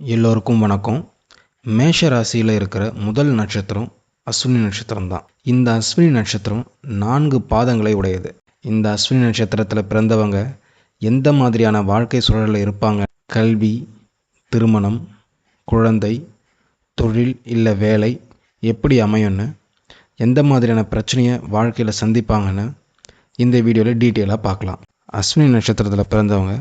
எல்லோருக்கும் வணக்கம். மேஷ ராசியில் இருக்கிற முதல் நட்சத்திரம் அஸ்வினி நட்சத்திரம் தான் இந்த அஸ்வினி நட்சத்திரம் நான்கு பாதங்களை உடையது. இந்த அஸ்வினி நட்சத்திரத்தில் பிறந்தவங்க எந்த மாதிரியான வாழ்க்கை சூழலில் இருப்பாங்க? கல்வி திருமணம் குழந்தை தொழில் இல்லை வேலை எப்படி அமையும்னு எந்த மாதிரியான பிரச்சனையை வாழ்க்கையில் சந்திப்பாங்கன்னு இந்த வீடியோவில் டீட்டெயிலாக பார்க்கலாம் அஸ்வினி நட்சத்திரத்தில் பிறந்தவங்க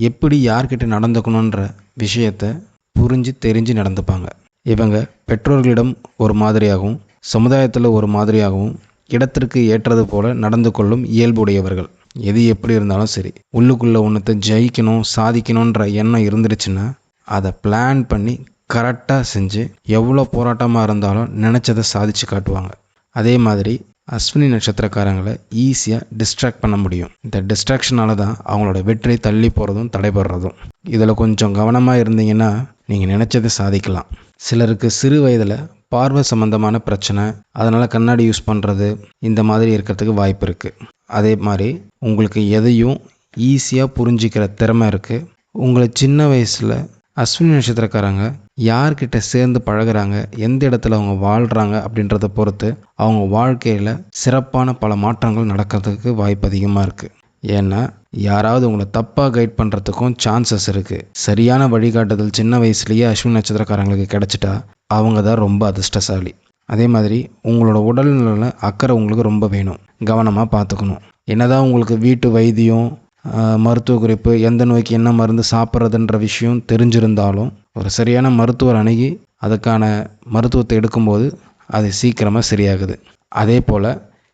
எப்படி யார்கிட்ட நடந்துக்கணுன்ற விஷயத்தை புரிஞ்சு தெரிஞ்சு நடந்துப்பாங்க. இவங்க பெற்றோர்களிடம் ஒரு மாதிரியாகவும் சமுதாயத்தில் ஒரு மாதிரியாகவும் இடத்திற்கு ஏற்றது போல நடந்து கொள்ளும் இயல்புடையவர்கள். எது எப்படி இருந்தாலும் சரி உள்ளுக்குள்ளே ஒன்றத்தை ஜெயிக்கணும் சாதிக்கணுன்ற எண்ணம் இருந்துருச்சுன்னா அதை பிளான் பண்ணி கரெக்டாக செஞ்சு எவ்வளோ போராட்டமாக இருந்தாலும் நினச்சதை சாதிச்சு காட்டுவாங்க. அதே மாதிரி அஸ்வினி நட்சத்திரக்காரங்களை ஈஸியாக டிஸ்ட்ராக்ட் பண்ண முடியும். இந்த டிஸ்ட்ராக்ஷனால தான் அவங்களோட வெற்றி தள்ளி போகிறதும் தடைபடுறதும். இதில் கொஞ்சம் கவனமாக இருந்தீங்கன்னா நீங்கள் நினச்சதை சாதிக்கலாம். சிலருக்கு சிறு வயதில் பார்வை சம்மந்தமான பிரச்சனை அதனால் கண்ணாடி யூஸ் பண்ணுறது இந்த மாதிரி இருக்கிறதுக்கு வாய்ப்பு இருக்குது அதே மாதிரி உங்களுக்கு எதையும் ஈஸியாக புரிஞ்சிக்கிற திறமை இருக்குது உங்களை சின்ன வயசில் அஸ்வினி நட்சத்திரக்காரங்க யார்கிட்ட சேர்ந்து பழகுறாங்க எந்த இடத்துல அவங்க வாழ்கிறாங்க அப்படின்றத பொறுத்து அவங்க வாழ்க்கையில் சிறப்பான பல மாற்றங்கள் நடக்கிறதுக்கு வாய்ப்பு அதிகமாக இருக்குது ஏன்னா யாராவது உங்களை தப்பாக கைட் பண்ணுறதுக்கும் சான்சஸ் இருக்குது சரியான வழிகாட்டுதல் சின்ன வயசுலேயே அஸ்வின் நட்சத்திரக்காரங்களுக்கு கிடச்சிட்டா அவங்க தான் ரொம்ப அதிர்ஷ்டசாலி. அதே மாதிரி உங்களோட உடல்நல அக்கறை உங்களுக்கு ரொம்ப வேணும். கவனமாக பார்த்துக்கணும். என்னதான் உங்களுக்கு வீட்டு வைத்தியம் மருத்துவ குறிப்பு எந்த நோய்க்கு என்ன மருந்து சாப்பிட்றதுன்ற விஷயம் தெரிஞ்சிருந்தாலும் ஒரு சரியான மருத்துவர் அணுகி அதுக்கான மருத்துவத்தை எடுக்கும்போது அது சீக்கிரமாக சரியாகுது. அதே போல்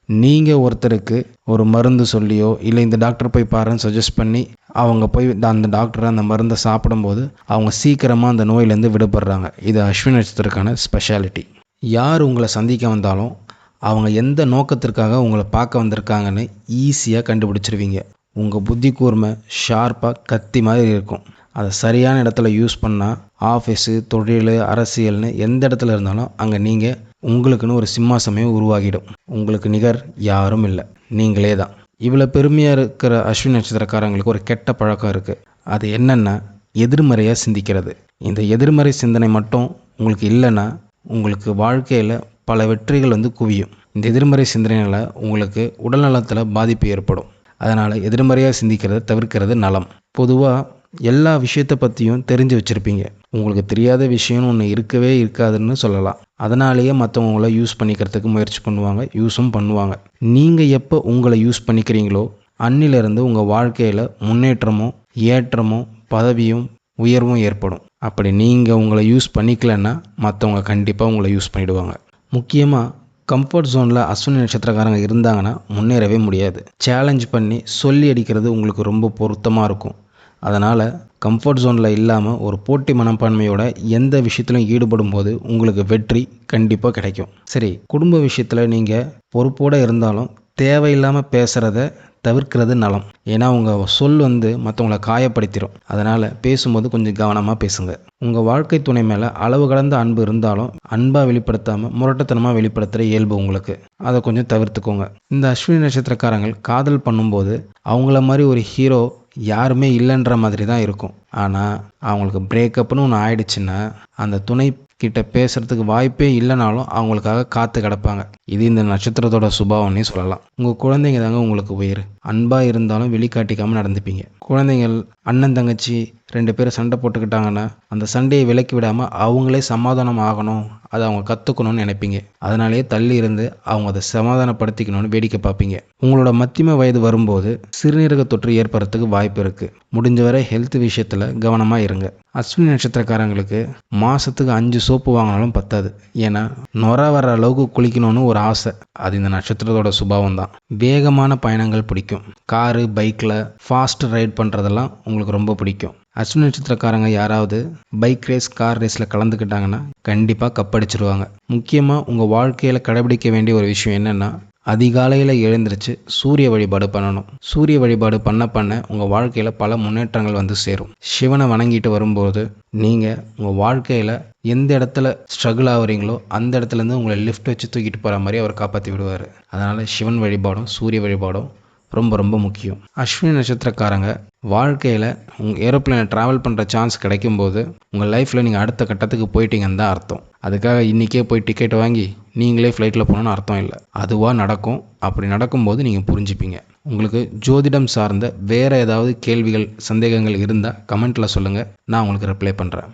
நீங்கள் ஒருத்தருக்கு ஒரு மருந்து சொல்லியோ இல்லை இந்த டாக்டர் போய் பாருன்னு சஜஸ்ட் பண்ணி அவங்க போய் அந்த டாக்டர் அந்த மருந்தை சாப்பிடும்போது அவங்க சீக்கிரமாக அந்த நோயிலேருந்து விடுபடுறாங்க. இது அஸ்வின் நட்சத்திரக்கான ஸ்பெஷாலிட்டி யார் உங்களை சந்திக்க வந்தாலும் அவங்க எந்த நோக்கத்திற்காக உங்களை பார்க்க வந்திருக்காங்கன்னு ஈஸியாக கண்டுபிடிச்சிருவீங்க. உங்கள் புத்தி கூர்மை ஷார்ப்பாக கத்தி மாதிரி இருக்கும். அதை சரியான இடத்துல யூஸ் பண்ணால் ஆஃபீஸு தொழில் அரசியல்னு எந்த இடத்துல இருந்தாலும் அங்கே நீங்கள் உங்களுக்குன்னு ஒரு சிம்மாசமே உருவாகிடும். உங்களுக்கு நிகர் யாரும் இல்லை. நீங்களே தான். இவ்வளோ பெருமையாக இருக்கிற அஸ்வின் நட்சத்திரக்காரங்களுக்கு ஒரு கெட்ட பழக்கம் இருக்குது அது என்னென்னா எதிர்மறையாக சிந்திக்கிறது. இந்த எதிர்மறை சிந்தனை மட்டும் உங்களுக்கு இல்லைன்னா உங்களுக்கு வாழ்க்கையில் பல வெற்றிகள் வந்து குவியும். இந்த எதிர்மறை சிந்தனையால் உங்களுக்கு உடல்நலத்தில் பாதிப்பு ஏற்படும். அதனால் எதிர்மறையாக சிந்திக்கிறத தவிர்க்கிறது நலம். பொதுவாக எல்லா விஷயத்தை பற்றியும் தெரிஞ்சு வச்சுருப்பீங்க. உங்களுக்கு தெரியாத விஷயம்னு ஒன்று இருக்கவே இருக்காதுன்னு சொல்லலாம். அதனாலேயே மற்றவங்கள யூஸ் பண்ணிக்கிறதுக்கு முயற்சி பண்ணுவாங்க யூஸும் பண்ணுவாங்க. நீங்கள் எப்போ உங்களை யூஸ் பண்ணிக்கிறீங்களோ அன்னிலிருந்து உங்கள் வாழ்க்கையில் முன்னேற்றமும் ஏற்றமும் பதவியும் உயர்வும் ஏற்படும். அப்படி நீங்கள் உங்களை யூஸ் பண்ணிக்கலன்னா மற்றவங்க கண்டிப்பாக உங்களை யூஸ் பண்ணிவிடுவாங்க முக்கியமாக கம்ஃபர்ட் ஜோனில் அஸ்வினி நட்சத்திரக்காரங்க இருந்தாங்கன்னா முன்னேறவே முடியாது. சேலஞ்ச் பண்ணி சொல்லி அடிக்கிறது உங்களுக்கு ரொம்ப பொருத்தமாக இருக்கும். அதனால் கம்ஃபர்ட் ஜோனில் இல்லாமல் ஒரு போட்டி மனப்பான்மையோட எந்த விஷயத்திலும் ஈடுபடும் போது உங்களுக்கு வெற்றி கண்டிப்பாக கிடைக்கும். சரி குடும்ப விஷயத்தில் நீங்கள் பொறுப்போடு இருந்தாலும் தேவையில்லாமல் பேசுகிறத தவிர்க்கிறது நலம். ஏன்னா உங்கள் சொல் வந்து மற்றவங்கள காயப்படுத்திடும் அதனால் பேசும்போது கொஞ்சம் கவனமாக பேசுங்க. உங்கள் வாழ்க்கை துணை மேலே அளவு கடந்த அன்பு இருந்தாலும் அன்பாக வெளிப்படுத்தாமல் முரட்டத்தனமாக வெளிப்படுத்துகிற இயல்பு உங்களுக்கு. அதை கொஞ்சம் தவிர்த்துக்கோங்க. இந்த அஸ்வினி நட்சத்திரக்காரங்கள் காதல் பண்ணும்போது அவங்கள மாதிரி ஒரு ஹீரோ யாருமே இல்லைன்ற மாதிரி தான் இருக்கும். ஆனால் அவங்களுக்கு பிரேக்கப்னு ஒன்று ஆயிடுச்சுன்னா அந்த துணை கிட்ட பேசுகிறதுக்கு வாய்ப்பே இல்லைனாலும் அவங்களுக்காக காத்து கிடப்பாங்க. இது இந்த நட்சத்திரத்தோட சுபாவம்னே சொல்லலாம். உங்கள் குழந்தைங்க தாங்க உங்களுக்கு உயிர். அன்பாக இருந்தாலும் வெளிக்காட்டிக்காமல் நடந்துப்பீங்க. குழந்தைங்கள் அண்ணன் தங்கச்சி ரெண்டு பேரும் சண்டை போட்டுக்கிட்டாங்கன்னா அந்த சண்டையை விலக்கி விடாமல் அவங்களே சமாதானம் ஆகணும். அதை அவங்க கற்றுக்கணும்னு நினைப்பீங்க. அதனாலேயே தள்ளி இருந்து அவங்க அதை சமாதானப்படுத்திக்கணும்னு வேடிக்கை பார்ப்பீங்க. உங்களோட மத்தியம வயது வரும்போது சிறுநீரக தொற்று ஏற்படுறதுக்கு வாய்ப்பு இருக்குது முடிஞ்ச வரை ஹெல்த் விஷயத்தில் கவனமாக இருங்க. அஸ்வினி நட்சத்திரக்காரங்களுக்கு மாதத்துக்கு அஞ்சு சோப்பு வாங்கினாலும் பத்தாது. ஏன்னா நொற வர அளவுக்கு குளிக்கணும்னு ஒரு ஆசை. அது இந்த நட்சத்திரத்தோட சுபாவம் தான் வேகமான பயணங்கள் பிடிக்கும். காரு பைக்கில் ஃபாஸ்ட் ரைட் பண்ணுறதெல்லாம் உங்களுக்கு ரொம்ப பிடிக்கும். அஸ்வினி நட்சத்திரக்காரங்க யாராவது பைக் ரேஸ் கார் ரேஸில் கலந்துக்கிட்டாங்கன்னா கண்டிப்பாக கப்படிச்சிருவாங்க. முக்கியமாக உங்கள் வாழ்க்கையில் கடைபிடிக்க வேண்டிய ஒரு விஷயம் என்னென்னா அதிகாலையில் எழுந்திரிச்சு சூரிய வழிபாடு பண்ணணும். சூரிய வழிபாடு பண்ண பண்ண உங்கள் வாழ்க்கையில் பல முன்னேற்றங்கள் வந்து சேரும். சிவனை வணங்கிட்டு வரும்போது நீங்கள் உங்கள் வாழ்க்கையில் எந்த இடத்துல ஸ்ட்ரகிள் ஆகுறீங்களோ அந்த இடத்துலேருந்து உங்களை லிஃப்ட் வச்சு தூக்கிட்டு போகிற மாதிரி அவர் காப்பாற்றி விடுவார். அதனால் சிவன் வழிபாடும் சூரிய வழிபாடும் ரொம்ப ரொம்ப முக்கியம். அஸ்வினி நட்சத்திரக்காரங்க வாழ்க்கையில் உங்கள் ஏரோப்ளைனை ட்ராவல் பண்ணுற சான்ஸ் கிடைக்கும்போது உங்கள் லைஃப்பில் நீங்கள் அடுத்த கட்டத்துக்கு போயிட்டீங்கன்னு தான் அர்த்தம். அதுக்காக இன்றைக்கே போய் டிக்கெட் வாங்கி நீங்களே ஃப்ளைட்டில் போகணுன்னு அர்த்தம் இல்லை. அதுவாக நடக்கும். அப்படி நடக்கும்போது நீங்கள் புரிஞ்சுப்பீங்க. உங்களுக்கு ஜோதிடம் சார்ந்த வேறு ஏதாவது கேள்விகள் சந்தேகங்கள் இருந்தால் கமெண்ட்டில் சொல்லுங்கள் நான் உங்களுக்கு ரிப்ளை பண்ணுறேன்